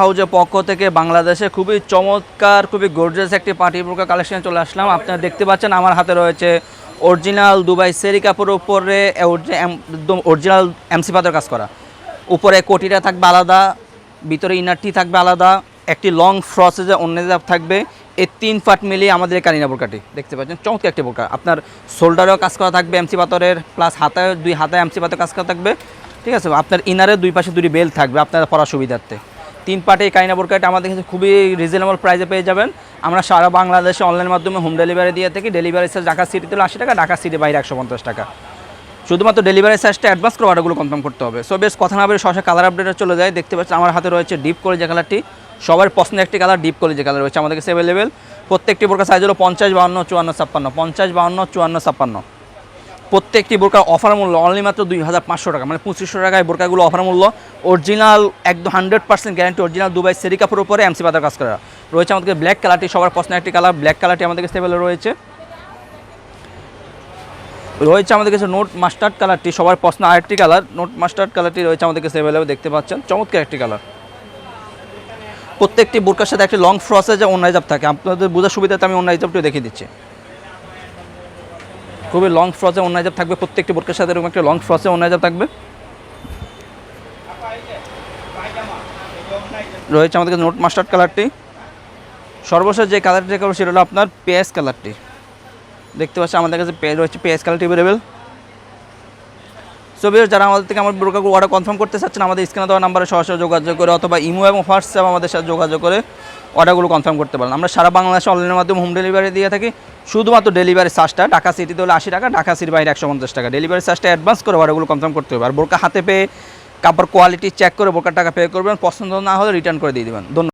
হাউজের পক্ষ থেকে বাংলাদেশে খুবই চমৎকার, খুবই গর্জিয়াস একটি পার্টি বোরকা কালেকশন চলে আসলাম। আপনারা দেখতে পাচ্ছেন আমার হাতে রয়েছে অরিজিনাল দুবাই সেরি কাপড়ের উপরে একদম অরিজিনাল এমসি পাতের কাজ করা। উপরে কোটিটা থাকবে আলাদা, ভিতরে ইনারটি থাকবে আলাদা, একটি লং ফ্রসেজে অন্য থাকবে। এই তিন পার্ট মিলিয়ে আমাদের এই কালিনা বোরকাটি দেখতে পাচ্ছেন? চমৎকার একটি বোরকা আপনার শোল্ডারেও কাজ করা থাকবে এমসি পাথরের প্লাস হাতায় দুই হাতায় এমসি পাথর কাজ করা থাকবে। ঠিক আছে? আপনার ইনারের দুই পাশে দুটি বেল থাকবে আপনার পড়ার সুবিধার্থে। তিন পার্টে কাইনা বোরকাটা আমাদের কাছে খুবই রিজনেবল প্রাইসে পেয়ে যাবেন। আমরা সারা বাংলাদেশে অনলাইন মাধ্যমে হোম ডেলিভারি দিয়ে থাকি। ডেলিভারি চার্জ ঢাকা সিটিতে হলো আশি টাকা, ঢাকা সিটি বাইরে একশো পঞ্চাশ টাকা। শুধুমাত্র ডেলিভারি চার্জটা অ্যাডভান্স করে অর্ডারগুলো কনফার্ম করতে হবে। সো বেশ, কথা না বলে সরাসরি কালার আপডেটে চলে যায় দেখতে পাচ্ছেন আমার হাতে রয়েছে ডিপ করে যে কালারটি সবার পছন্দের একটি কালার ডিপ যে কালার রয়েছে, আমাদের কাছে অ্যাভেলেবেল প্রত্যেকটি বোরকা সাইজ হলো পঞ্চাশ বাউন্ন চুয়ান্ন, ছাপ্পান্ন। পঞ্চাশ বাউন্ন চুয়ান্ন, ছাপ্পান্ন। প্রত্যেকটি বোরকার অফার মূল্য অনলি মাত্র দুই হাজার পাঁচশো টাকা মানে পঁচিশশো টাকায় বোরকাগুলো অফার মূল্য। অরিজিনাল একদম hundred percent guarantee original Dubai সেরি কাপড়ের উপরে এমসি পাতার কাজ করা। রয়েছে আমাদের ব্ল্যাক কালারটি সবার পছন্দের একটি কালার ব্ল্যাক কালারটি আমাদের কাছে রয়েছে। রয়েছে আমাদের কাছে নোট মাস্টার্ড কালারটি সবার পছন্দ আরেকটি কালার নোট মাস্টার্ড কালারটি রয়েছে আমাদের কাছে অ্যাভেলেবল দেখতে পাচ্ছেন, চমৎকার একটি কালার প্রত্যেকটি বোরকার সাথে একটি লং ফ্রসে যে অন্য হিজাব থাকে। আপনাদের বোঝার সুবিধাতে আমি অন্য হিজাবটিও দেখিয়ে দিচ্ছি। খুবই লং ফ্রসে অন্য হিজাব থাকবে, প্রত্যেকটি বোরকার সাথে এরকম একটা লং ফ্রসে অন্য হিজাব থাকবে। রয়েছে আমাদের কাছে নোট মাস্টার্ড কালারটি সর্বশেষ যে কালারটি দেখাবো সেটা হলো আপনার পেঁয়াজ কালারটি দেখতে পাচ্ছি আমাদের কাছে পেয়ে রয়েছে, পেঁয়াজ কালারটি অ্যাভেলেবেল সো যারা আমাদের থেকে আমার ব্রোকারগুলো অর্ডার কনফার্ম করতে চাচ্ছেন, আমাদের স্ক্রিনে দেওয়া নাম্বারে সরাসরি যোগাযোগ করে অথবা ইমো এবং হোয়াটসঅ্যাপ আমাদের সাথে যোগাযোগ করে অর্ডারগুলো কনফার্ম করতে পারেন। আমরা সারা বাংলাদেশে অনলাইনের মাধ্যমে হোম ডেলিভারি দিয়ে থাকি। শুধুমাত্র ডেলিভারি চার্জটা ঢাকা সিটিতে হলে আশি টাকা, ঢাকা সিটির বাইরে একশো পঞ্চাশ টাকা। ডেলিভারি চার্জটা অ্যাডভান্স করে ওগুলো কনফার্ম করতে হবে। আর বোরকা হাতে পেয়ে কাপড় কোয়ালিটি চেক করে বোরকার টাকা পে করবেন। পছন্দ না হলে রিটার্ন করে দিয়ে দেবেন। ধন্যবাদ।